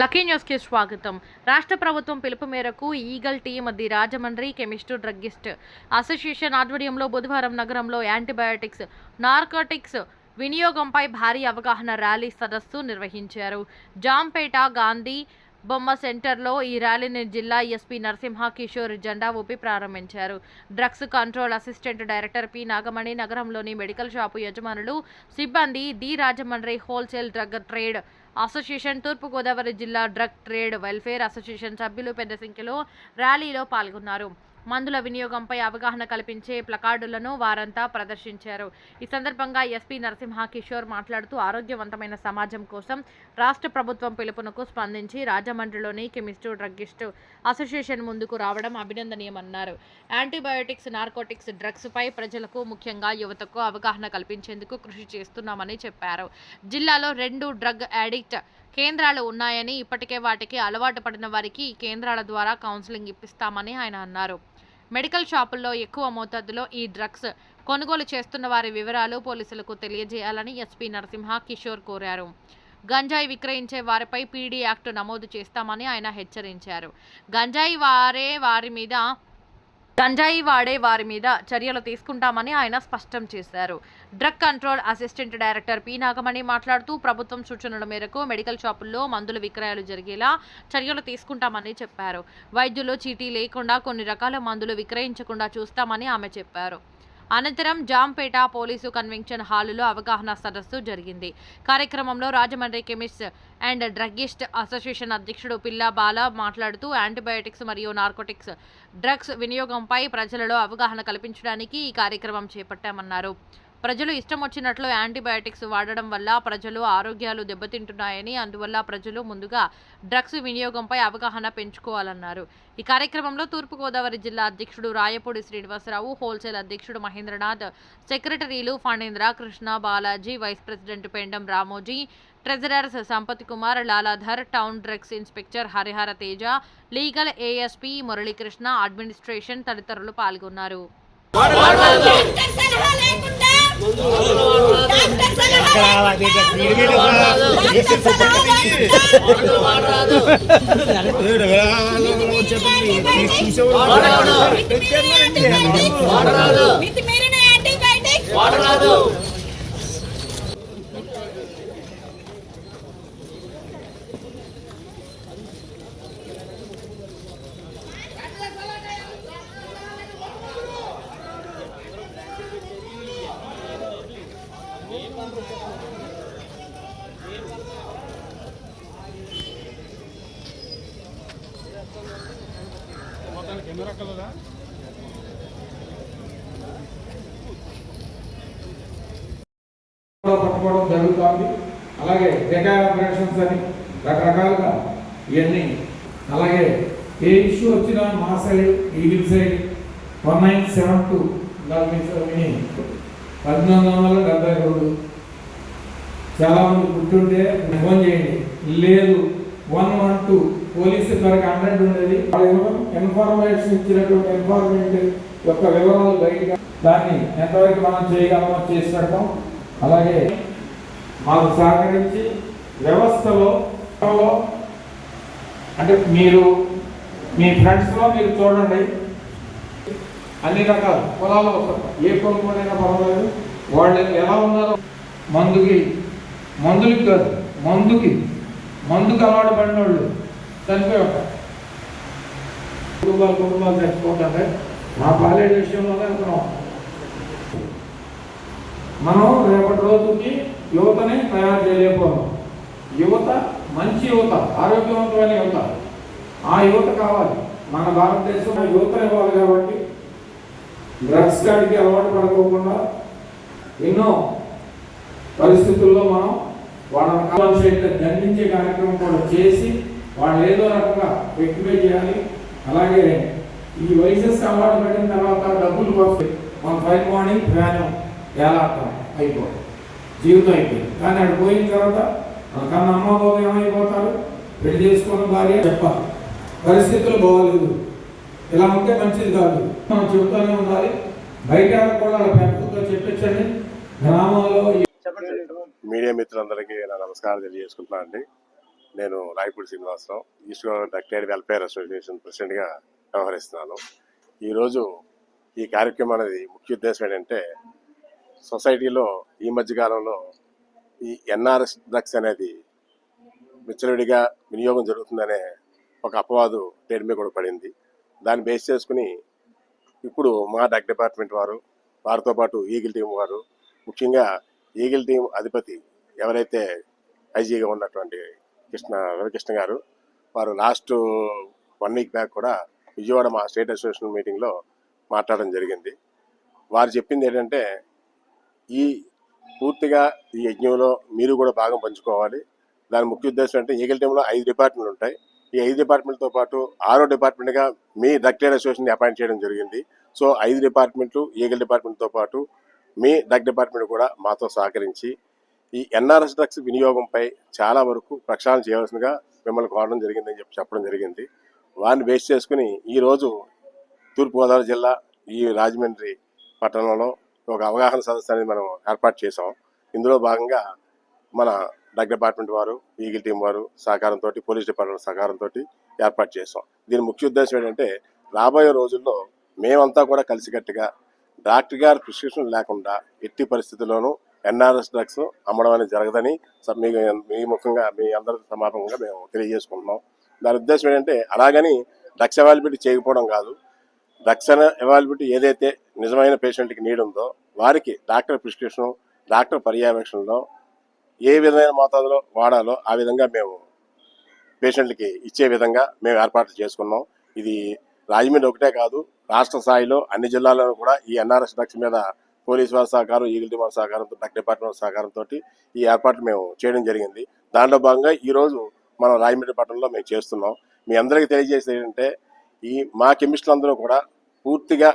Lucky న్యూస్కి స్వాగతం. రాష్ట్ర ప్రభుత్వం పిలుపు మేరకు eagle team the Rajahmundry chemist druggist association ఆధ్వర్యంలో బుధవారం నగరంలో యాంటీబయాటిక్స్ నార్కోటిక్స్ వినియోగంపై భారీ అవగాహన ర్యాలీ సదస్సు నిర్వహించారు. జాంపేట గాంధీ బొమ్మ సెంటర్లో ఈ ర్యాలీని జిల్లా ఎస్పీ నరసింహ కిషోర్ జెండా ఊపి ప్రారంభించారు. Drugs control assistant director P Nagamani నగరంలోని మెడికల్ షాపు యజమానులు సిబ్బంది the Rajahmundry wholesale drug trade association తూర్పుగోదావరి జిల్లా డ్రగ్ ట్రేడ్ వెల్ఫేర్ అసోసియేషన్ సభ్యులు పెద్ద సంఖ్యలో ర్యాలీలో పాల్గొన్నారు. మందుల వినియోగంపై అవగాహన కల్పించే ప్లకార్డులను వారంతా ప్రదర్శించారు. ఈ సందర్భంగా ఎస్పీ నరసింహ కిషోర్ మాట్లాడుతూ ఆరోగ్యవంతమైన సమాజం కోసం రాష్ట్ర ప్రభుత్వం పిలుపునకు స్పందించి రాజమండ్రిలోని కెమిస్టు డ్రగ్గిస్టు అసోసియేషన్ ముందుకు రావడం అభినందనీయమన్నారు. యాంటీబయోటిక్స్ నార్కోటిక్స్ డ్రగ్స్ పై ప్రజలకు ముఖ్యంగా యువతకు అవగాహన కల్పించేందుకు కృషి చేస్తున్నామని చెప్పారు. జిల్లాలో రెండు డ్రగ్ యాడిక్ట్ కేంద్రాలు ఉన్నాయని ఇప్పటికే వాటికి అలవాటు పడిన వారికి ఈ కేంద్రాల ద్వారా కౌన్సిలింగ్ ఇప్పిస్తామని ఆయన అన్నారు. మెడికల్ షాపుల్లో ఎక్కువ మోతాదులో ఈ డ్రగ్స్ కొనుగోలు చేస్తున్న వారి వివరాలు పోలీసులకు తెలియజేయాలని ఎస్పీ నరసింహ కిషోర్ కోరారు. గంజాయి విక్రయించే వారిపై పీడీ యాక్ట్ నమోదు చేస్తామని ఆయన హెచ్చరించారు. గంజాయి వారే వారి మీద గంజాయి వాడే వారి మీద చర్యలు తీసుకుంటామని ఆయన స్పష్టం చేశారు. Drug control assistant director P. Nagamani మాట్లాడుతూ ప్రభుత్వం సూచనల మేరకు మెడికల్ షాపుల్లో మందుల విక్రయాలు జరిగేలా చర్యలు తీసుకుంటామని చెప్పారు. వైద్యులు చీటీ లేకుండా కొన్ని రకాల మందులు విక్రయించకుండా చూస్తామని ఆమె చెప్పారు. అనంతరం జాంపేట పోలీసు కన్వెన్షన్ హాలులో అవగాహన సదస్సు జరిగింది. కార్యక్రమంలో Rajahmundry chemist and druggist association అధ్యక్షుడు పిల్లా బాల మాట్లాడుతూ యాంటీబయాటిక్స్ మరియు నార్కోటిక్స్ డ్రగ్స్ వినియోగంపై ప్రజలలో అవగాహన కల్పించడానికి ఈ కార్యక్రమం చేపట్టామన్నారు. ప్రజలు ఇష్టం వచ్చినట్లు యాంటీబయాటిక్స్ వాడడం వల్ల ప్రజలు ఆరోగ్యాలు దెబ్బతింటున్నాయని అందువల్ల ప్రజలు ముందుగా డ్రగ్స్ వినియోగంపై అవగాహన పెంచుకోవాలన్నారు. ఈ కార్యక్రమంలో తూర్పుగోదావరి జిల్లా అధ్యక్షుడు రాయపూడి శ్రీనివాసరావు హోల్సేల్ అధ్యక్షుడు మహేంద్రనాథ్ సెక్రటరీలు Phanendra Krishna Balaji vice president Pendam Ramoji treasurers Sampath Kumar Laladhar town drugs inspector Harihara Teja legal ASP Muralikrishna administration తదితరులు పాల్గొన్నారు. డాక్టర్ సలహా లేకుండా డాక్టర్ సలహా లేకుండా డాక్టర్ సలహా లేకుండా మితిమీరిన పట్టుకోవడం జరుగుతోంది. అలాగే డేటా ఆపరేషన్స్ అని రకరకాలుగా ఇవన్నీ. అలాగే ఏ ఇష్యూ వచ్చినా మా side evil side one nine seven two దాని పద్నాలుగు వందల డెబ్బై రెండు. చాలా మంది పుట్టుంటే ఫోన్ చేయండి. లేదు వన్ వన్ టూ పోలీసు మనకు అన్నట్టు ఉండేది. ఇన్ఫర్మేషన్ ఇచ్చినటువంటి ఎన్ఫార్మెంట్ యొక్క వివరాలు బయటగా దాన్ని ఎంతవరకు మనం చేయగలమో చేసి పెడతాం. అలాగే మాకు సహకరించి వ్యవస్థలో అంటే మీరు మీ ఫ్రెండ్స్లో మీరు చూడండి. అన్ని రకాల కులాలు ఏ కులమైనా పర్వాలేదు. వాళ్ళు ఎలా ఉన్నారో మందుకి మందులకి కాదు మందుకి మందుకు అలవాటు పడిన వాళ్ళు చనిపోయి ఉంటారు కుటుంబాలు కుటుంబాలు చచ్చిపోతుంటే మా పాలేడు విషయంలోనే అనుకున్నాం. మనం రేపటి రోజుకి యువతని తయారు చేయలేకపోతాం యువత మంచి యువత ఆరోగ్యవంతమైన యువత. ఆ యువత కావాలి. మన భారతదేశంలో యువత ఇవ్వాలి కాబట్టి డ్రగ్స్ కాడికి అలవాటు పడుకోకుండా ఎన్నో పరిస్థితుల్లో మనం వాళ్ళని కావాల్సిన దండించే కార్యక్రమం కూడా చేసి వాళ్ళు ఏదో రకంగా రెక్టిఫై చేయాలి. అలాగే ఈ వైసెస్ అవార్డు పెట్టిన తర్వాత డబ్బులు వస్తాయి మన ఫైన్ మార్నింగ్ ప్రయాణం ఏలాడతాం అయిపోతుంది జీవితం అయిపోయింది. కానీ అక్కడ పోయిన తర్వాత మన కన్నా అమ్మ బాబు ఏమైపోతారు? పెళ్ళి చేసుకున్న భార్య చెప్పాలి. పరిస్థితులు బాగోలేదు. ఇలా ఉంటే మంచిది కాదు. మనం చెబుతూనే ఉండాలి. బయట కూడా పెద్దతో చెప్పించండి. గ్రామాల్లో మీడియా మిత్రులందరికీ నా నమస్కారం తెలియజేసుకుంటున్నాను అండి. నేను రాయపూడి శ్రీనివాసరావు ఈస్ట్ గోదావరి డక్టైడ్ వెల్ఫేర్ అసోసియేషన్ ప్రెసిడెంట్గా వ్యవహరిస్తున్నాను. ఈరోజు ఈ కార్యక్రమం అనేది ముఖ్య ఉద్దేశం ఏంటంటే సొసైటీలో ఈ మధ్యకాలంలో ఈ ఎన్ఆర్ఎస్ డ్రగ్స్ అనేది విచ్చలవిడిగా వినియోగం జరుగుతుందనే ఒక అపవాదు పేరు మీద కూడా పడింది. దాన్ని బేస్ చేసుకుని ఇప్పుడు మా డక్ డిపార్ట్మెంట్ వారు వారితో పాటు ఈగిల్ టీం వారు ముఖ్యంగా ఈగిల్ టీం అధిపతి ఎవరైతే ఐజీగా ఉన్నటువంటి కృష్ణ రవికృష్ణ గారు వారు లాస్ట్ వన్ వీక్ బ్యాక్ కూడా విజయవాడ మా స్టేట్ అసోసియేషన్ మీటింగ్లో మాట్లాడడం జరిగింది. వారు చెప్పింది ఏంటంటే ఈ పూర్తిగా ఈ యజ్ఞంలో మీరు కూడా భాగం పంచుకోవాలి. దాని ముఖ్య ఉద్దేశం అంటే ఈగల్ టీంలో ఐదు డిపార్ట్మెంట్లు ఉంటాయి. ఈ ఐదు డిపార్ట్మెంట్తో పాటు ఆరో డిపార్ట్మెంట్గా మీ డ్రగ్ ట్రేడ్ అసోసియేషన్ అపాయింట్ చేయడం జరిగింది. సో ఐదు డిపార్ట్మెంట్లు ఈగల్ డిపార్ట్మెంట్తో పాటు మీ డ్రగ్ డిపార్ట్మెంట్ కూడా మాతో సహకరించి ఈ ఎన్ఆర్ఎస్ డ్రగ్స్ వినియోగంపై చాలా వరకు ప్రక్షాళన చేయవలసిందిగా మిమ్మల్ని కోరడం జరిగిందని చెప్పి చెప్పడం జరిగింది. వారిని బేస్ చేసుకుని ఈరోజు తూర్పుగోదావరి జిల్లా ఈ రాజమండ్రి పట్టణంలో ఒక అవగాహన సదస్సు అనేది మనం ఏర్పాటు చేసాం ఇందులో భాగంగా మన డ్రగ్ డిపార్ట్మెంట్ వారు ఈగిల్ టీం వారు సహకారంతో పోలీస్ డిపార్ట్మెంట్ సహకారంతో ఏర్పాటు చేసాం దీని ముఖ్య ఉద్దేశం ఏంటంటే రాబోయే రోజుల్లో మేమంతా కూడా కలిసికట్టుగా డాక్టర్ గారి ప్రిస్క్రిప్షన్ లేకుండా ఎట్టి పరిస్థితుల్లోనూ ఎన్ఆర్ఎస్ డ్రగ్స్ అమ్మడం అనేది జరగదని మీకు మీ మీ ముఖంగా మీ అందరి సమాపంగా మేము తెలియజేసుకుంటున్నాం. దాని ఉద్దేశం ఏంటంటే అలాగని డ్రగ్స్ అవైలబిలిటీ చేయకపోవడం కాదు. డ్రగ్స్ అవైలబిలిటీ ఏదైతే నిజమైన పేషెంట్కి నీడ్ ఉందో వారికి డాక్టర్ ప్రిస్క్రిప్షన్ డాక్టర్ పర్యవేక్షణలో ఏ విధమైన మోతాదులో వాడాలో ఆ విధంగా మేము పేషెంట్లకి ఇచ్చే విధంగా మేము ఏర్పాట్లు చేసుకున్నాం. ఇది రాజమండ్రి ఒకటే కాదు రాష్ట్ర స్థాయిలో అన్ని జిల్లాల్లో కూడా ఈ ఎన్ఆర్ఎస్ డ్రగ్స్ మీద పోలీస్ వారి సహకారం ఈగిల్ టీం వారి సహకారంతో డ్రగ్ డిపార్ట్మెంట్ సహకారంతో ఈ ఏర్పాట్లు మేము చేయడం జరిగింది. దాంట్లో భాగంగా ఈరోజు మనం రాజమండ్రి పట్టణంలో మేము చేస్తున్నాం. మీ అందరికీ తెలియజేసేది ఏంటంటే ఈ మా కెమిస్టులు అందరూ కూడా పూర్తిగా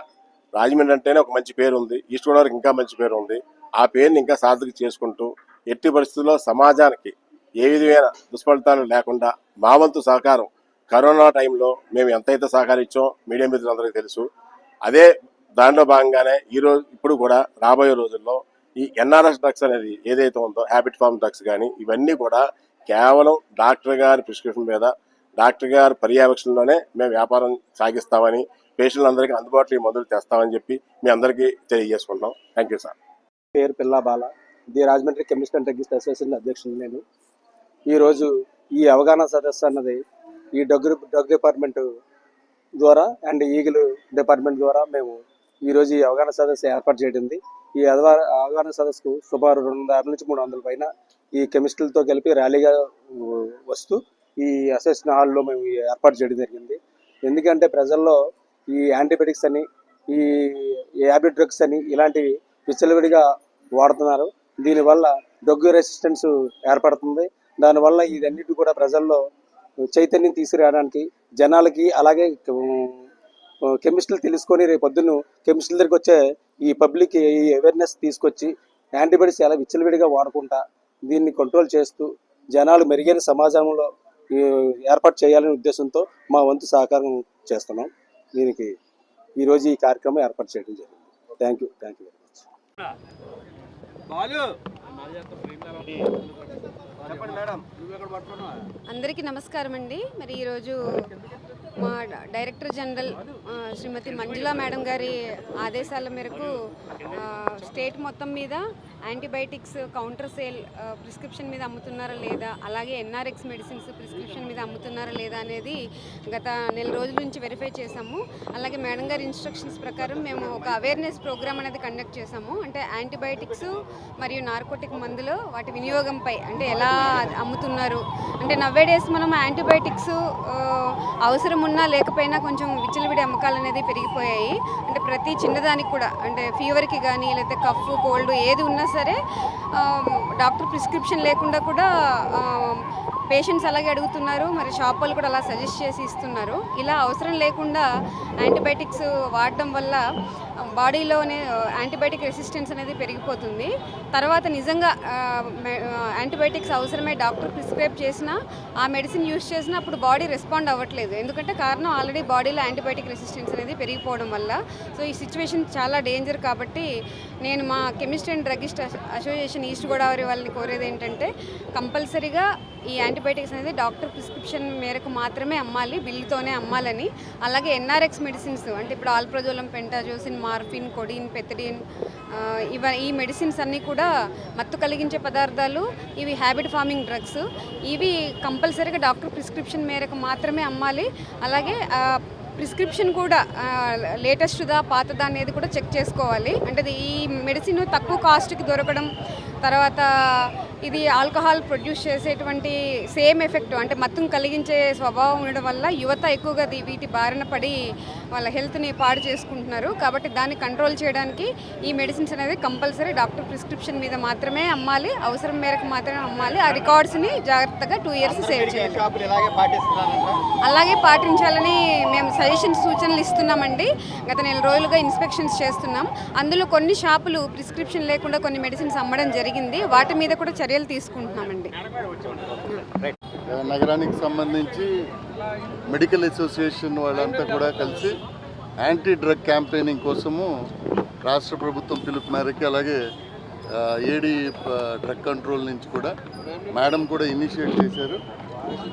రాజమండ్రి అంటేనే ఒక మంచి పేరు ఉంది. ఈస్ట్ గోదావరికి ఇంకా మంచి పేరు ఉంది. ఆ పేరుని ఇంకా సార్థక చేసుకుంటూ ఎట్టి పరిస్థితుల్లో సమాజానికి ఏ విధమైన దుష్ఫలితాలు లేకుండా మా వంతు సహకారం కరోనా టైంలో మేము ఎంతైతే సహకరించాం మీడియా మిత్రులందరికీ తెలుసు. అదే దాంట్లో భాగంగానే ఈరోజు ఇప్పుడు కూడా రాబోయే రోజుల్లో ఈ ఎన్ఆర్ఎస్ డ్రగ్స్ అనేది ఏదైతే ఉందో హ్యాబిట్ ఫార్మ్ డ్రగ్స్ కానీ ఇవన్నీ కూడా కేవలం డాక్టర్ గారి ప్రిస్క్రిప్షన్ మీద డాక్టర్ గారి పర్యవేక్షణలోనే మేము వ్యాపారం సాగిస్తామని పేషెంట్లందరికీ అందుబాటులో ఈ మందులు తెస్తామని చెప్పి మీ అందరికీ తెలియజేసుకుంటాం థ్యాంక్ యూ సార్ పేరు Pilla Bala. The Rajahmundry chemist and druggist association అధ్యక్షుడు నేను. ఈరోజు ఈ అవగాహన సదస్సు అన్నది ఈ డ్రగ్ డ్రగ్ డిపార్ట్మెంట్ ద్వారా అండ్ ఈగిల్ డిపార్ట్మెంట్ ద్వారా మేము ఈరోజు ఈ అవగాహన సదస్సు ఏర్పాటు చేయడింది. ఈ అవగాహన సదస్సుకు సుమారు రెండు వందల నుంచి మూడు వందల పైన ఈ కెమిస్ట్రీలతో కలిపి ర్యాలీగా వస్తూ ఈ అసెషన్ హాల్లో మేము ఏర్పాటు చేయడం జరిగింది. ఎందుకంటే ప్రజల్లో ఈ యాంటీబయాటిక్స్ అని ఈ యాబిట్ డ్రగ్స్ అని ఇలాంటివి విచ్చలవిడిగా వాడుతున్నారు. దీనివల్ల డ్రగ్ రెసిస్టెన్స్ ఏర్పడుతుంది. దానివల్ల ఇదన్నిటి కూడా ప్రజల్లో చైతన్యం తీసుకురావడానికి జనాలకి అలాగే కెమిస్టులు తెలుసుకొని రేపు పొద్దున్న కెమిస్టుల దగ్గరికి వచ్చే ఈ పబ్లిక్ ఈ అవేర్నెస్ తీసుకొచ్చి యాంటీబయాటిక్స్ ఎలా విచ్చలవిడిగా వాడుకుంటా దీన్ని కంట్రోల్ చేస్తూ జనాలు మెరుగైన సమాజంలో ఏర్పాటు చేయాలనే ఉద్దేశంతో మా వంతు సహకారం చేస్తున్నాం. దీనికి ఈరోజు ఈ కార్యక్రమం ఏర్పాటు చేయడం జరిగింది. Thank you thank you very much అందరికీ నమస్కారం అండి. మరి ఈరోజు మా director general Shrimati Manjula madam గారి ఆదేశాల మేరకు స్టేట్ మొత్తం మీద యాంటీబయాటిక్స్ కౌంటర్ సేల్ ప్రిస్క్రిప్షన్ మీద అమ్ముతున్నారా లేదా? అలాగే ఎన్ఆర్ఎక్స్ మెడిసిన్స్ ప్రిస్క్రిప్షన్ మీద అమ్ముతున్నారా లేదా అనేది గత నెల రోజుల నుంచి వెరిఫై చేసాము అలాగే మేడం గారి ఇన్స్ట్రక్షన్స్ ప్రకారం మేము ఒక అవేర్నెస్ ప్రోగ్రామ్ అనేది కండక్ట్ చేసాము అంటే యాంటీబయాటిక్స్ మరియు నార్కోటిక్ మందులు వాటి వినియోగంపై అంటే ఎలా అమ్ముతున్నారు? అంటే నవ్వే డేస్ మనం యాంటీబయాటిక్స్ అవసరం ఉన్నా లేకపోయినా కొంచెం విచ్చలవిడి అమ్మకాలు అనేది పెరిగిపోయాయి. అంటే ప్రతి చిన్నదానికి కూడా అంటే ఫీవర్కి కానీ లేకపోతే కఫ్ కోల్డ్ ఏది ఉన్నా సరే డాక్టర్ ప్రిస్క్రిప్షన్ లేకుండా కూడా పేషెంట్స్ అలాగే అడుగుతున్నారు. మరి షాప్ వాళ్ళు కూడా అలా సజెస్ట్ చేసి ఇస్తున్నారు. ఇలా అవసరం లేకుండా యాంటీబయాటిక్స్ వాడడం వల్ల బాడీలోనే యాంటీబయాటిక్ రెసిస్టెన్స్ అనేది పెరిగిపోతుంది. తర్వాత నిజంగా యాంటీబయాటిక్స్ అవసరమే డాక్టర్ ప్రిస్క్రైబ్ చేసినా ఆ మెడిసిన్ యూస్ చేసినా అప్పుడు బాడీ రెస్పాండ్ అవ్వట్లేదు. ఎందుకంటే కారణం ఆల్రెడీ బాడీలో యాంటీబయాటిక్ రెసిస్టెన్స్ అనేది పెరిగిపోవడం వల్ల. సో ఈ సిచ్యువేషన్ చాలా డేంజర్ కాబట్టి నేను మా chemist and druggist association east Godavari వాళ్ళని కోరేది ఏంటంటే కంపల్సరీగా ఈ యాంటీ యాంటీబయాటిక్స్ అనేది డాక్టర్ ప్రిస్క్రిప్షన్ మేరకు మాత్రమే అమ్మాలి బిల్లుతోనే అమ్మాలని. అలాగే ఎన్ఆర్ఎక్స్ మెడిసిన్స్ అంటే ఇప్పుడు ఆల్ప్రజోలం పెంటాజోసిన్ మార్ఫిన్ కొడిన్ పెథడిన్ ఇవ ఈ మెడిసిన్స్ అన్నీ కూడా మత్తు కలిగించే పదార్థాలు ఇవి హ్యాబిట్ ఫార్మింగ్ డ్రగ్స్ ఇవి కంపల్సరీగా డాక్టర్ ప్రిస్క్రిప్షన్ మేరకు మాత్రమే అమ్మాలి. అలాగే ప్రిస్క్రిప్షన్ కూడా లేటెస్ట్దా పాతదా అనేది కూడా చెక్ చేసుకోవాలి. అంటే ఈ మెడిసిన్ తక్కువ కాస్ట్కి దొరకడం తర్వాత ఇది ఆల్కహాల్ ప్రొడ్యూస్ చేసేటువంటి సేమ్ ఎఫెక్ట్ అంటే మత్తును కలిగించే స్వభావం ఉండడం వల్ల యువత ఎక్కువగా వీటి బారిన పడి వాళ్ళ హెల్త్ని పాడు చేసుకుంటున్నారు. కాబట్టి దాన్ని కంట్రోల్ చేయడానికి ఈ మెడిసిన్స్ అనేది కంపల్సరీ డాక్టర్ ప్రిస్క్రిప్షన్ మీద మాత్రమే అమ్మాలి. అవసరం మేరకు మాత్రమే అమ్మాలి. ఆ రికార్డ్స్ని జాగ్రత్తగా టూ ఇయర్స్ సేవ్ చేయాలి. అలాగే పాటించాలని మేము సజెషన్స్ సూచనలు ఇస్తున్నామండి. గత నెల రోజులుగా ఇన్స్పెక్షన్స్ చేస్తున్నాం. అందులో కొన్ని షాపులు ప్రిస్క్రిప్షన్ లేకుండా కొన్ని మెడిసిన్స్ అమ్మడం జరిగింది. వాటి మీద కూడా చర్యలు తీసుకుంటున్నామండి. నగరానికి సంబంధించి మెడికల్ అసోసియేషన్ వాళ్ళంతా కూడా కలిసి యాంటీ డ్రగ్ క్యాంపెయినింగ్ కోసము రాష్ట్ర ప్రభుత్వం పిలుపు మేరకు అలాగే ఏడి ఏడీ డ్రగ్ కంట్రోల్ నుంచి కూడా మేడం కూడా ఇనిషియేట్ చేశారు.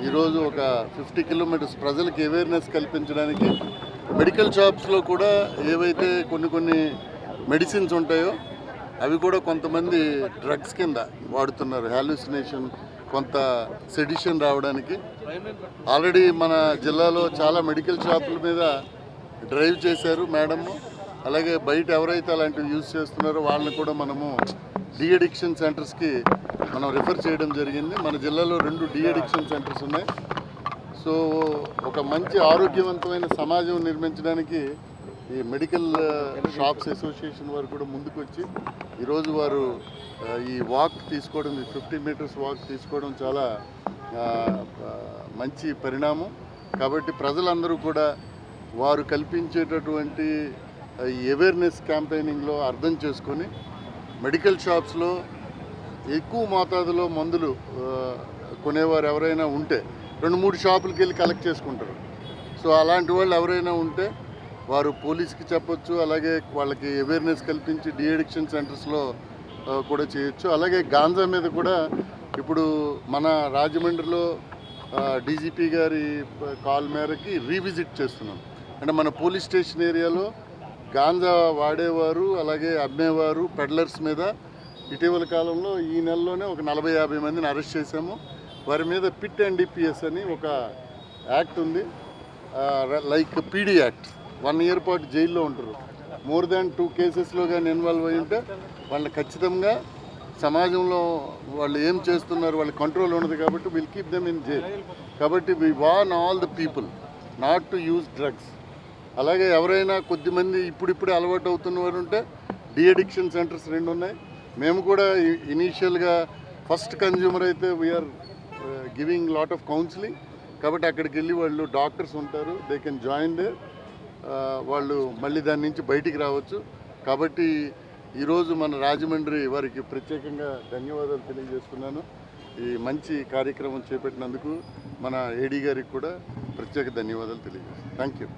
ఈరోజు ఒక ఫిఫ్టీ కిలోమీటర్స్ ప్రజలకు అవేర్నెస్ కల్పించడానికి మెడికల్ షాప్స్లో కూడా ఏవైతే కొన్ని కొన్ని మెడిసిన్స్ ఉంటాయో అవి కూడా కొంతమంది డ్రగ్స్ కింద వాడుతున్నారు. హాల్యూసినేషన్ కొంత సెడిషన్ రావడానికి. ఆల్రెడీ మన జిల్లాలో చాలా మెడికల్ షాపుల మీద డ్రైవ్ చేశారు మేడము. అలాగే బయట ఎవరైతే అలాంటివి యూజ్ చేస్తున్నారో వాళ్ళని కూడా మనము డిఎడిక్షన్ సెంటర్స్కి మనం రిఫర్ చేయడం జరిగింది. మన జిల్లాలో రెండు డిఎడిక్షన్ సెంటర్స్ ఉన్నాయి. సో ఒక మంచి ఆరోగ్యవంతమైన సమాజం నిర్మించడానికి ఈ మెడికల్ షాప్స్ అసోసియేషన్ వారు కూడా ముందుకు వచ్చి ఈరోజు వారు ఈ వాక్ తీసుకోవడం ఫిఫ్టీ మీటర్స్ వాక్ తీసుకోవడం చాలా మంచి పరిణామం. కాబట్టి ప్రజలందరూ కూడా వారు కల్పించేటటువంటి ఈ అవేర్నెస్ క్యాంపెయినింగ్లో అర్థం చేసుకొని మెడికల్ షాప్స్లో ఎక్కువ మోతాదులో మందులు కొనేవారు ఎవరైనా ఉంటే రెండు మూడు షాపులకి వెళ్ళి కలెక్ట్ చేసుకుంటారు. సో అలాంటి వాళ్ళు ఎవరైనా ఉంటే వారు పోలీస్కి చెప్పొచ్చు అలాగే వాళ్ళకి అవేర్నెస్ కల్పించి డిఎడిక్షన్ సెంటర్స్లో కూడా చేయొచ్చు. అలాగే గాంజా మీద కూడా ఇప్పుడు మన రాజమండ్రిలో డీజీపీ గారి కాల్ మేరకి రీవిజిట్ చేస్తున్నాం. అంటే మన పోలీస్ స్టేషన్ ఏరియాలో గాంజా వాడేవారు అలాగే అమ్మేవారు పెడ్లర్స్ మీద ఇటీవల కాలంలో ఈ నెలలోనే ఒక నలభై యాభై మందిని అరెస్ట్ చేశాము. వారి మీద పిట్ ఎన్డిపిఎస్ అని ఒక యాక్ట్ ఉంది. Like PD act one year పాటు జైల్లో ఉంటారు. మోర్ దాన్ టూ కేసెస్లో కానీ ఇన్వాల్వ్ అయి ఉంటే వాళ్ళు ఖచ్చితంగా సమాజంలో వాళ్ళు ఏం చేస్తున్నారు వాళ్ళ కంట్రోల్ ఉండదు కాబట్టి will keep them in jail కాబట్టి we warn all the people not to use drugs అలాగే ఎవరైనా కొద్దిమంది ఇప్పుడిప్పుడే అలవాటు అవుతున్న వారు ఉంటే డిఅడిక్షన్ సెంటర్స్ రెండు ఉన్నాయి. మేము కూడా ఇనీషియల్గా ఫస్ట్ కన్జ్యూమర్ అయితే we are giving lot of counselling కాబట్టి అక్కడికి వెళ్ళి వాళ్ళు డాక్టర్స్ ఉంటారు. దే కెన్ జాయిన్ దే వాళ్ళు మళ్ళీ దాని నుంచి బయటికి రావచ్చు. కాబట్టి ఈరోజు మన రాజమండ్రి వారికి ప్రత్యేకంగా ధన్యవాదాలు తెలియజేస్తున్నాను. ఈ మంచి కార్యక్రమం చేపట్టినందుకు మన ఏడీ గారికి కూడా ప్రత్యేక ధన్యవాదాలు తెలియజేస్తాను థ్యాంక్ యూ